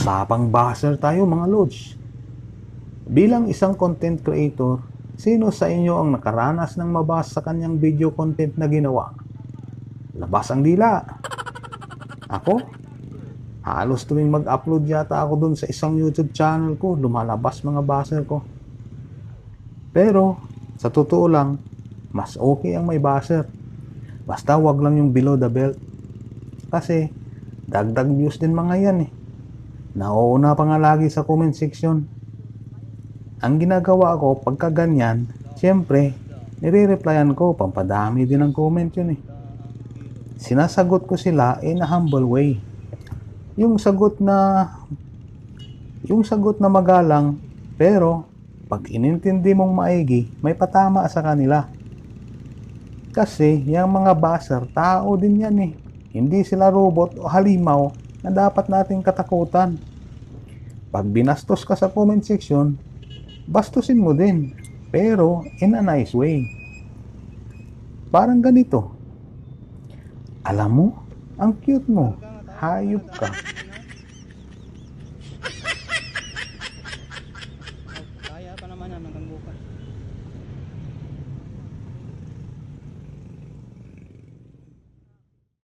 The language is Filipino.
Usapang baser tayo mga lods. Bilang isang content creator, sino sa inyo ang nakaranas ng mabasa sa kanyang video content na ginawa? Labas ang dila. Ako? Halos tuwing mag-upload yata ako dun sa isang YouTube channel ko, lumalabas mga baser ko. Pero, sa totoo lang, mas okay ang may baser. Basta wag lang yung below the belt. Kasi, dagdag views din mga yan eh. Nauuna pa nga lagi sa comment section. Ang ginagawa ko pagka ganyan, siyempre, nire-replyan ko, pampadami din ang comment yun eh. Sinasagot ko sila in a humble way. Yung sagot na yung sagot na magalang pero pag inintindi mong maigi, may patama sa kanila. Kasi yung mga baser, tao din yan eh. Hindi sila robot o halimaw na dapat nating katakutan. Pag binastos ka sa comment section, bastusin mo din. Pero in a nice way. Parang ganito. Alam mo, ang cute mo. Hayop ka.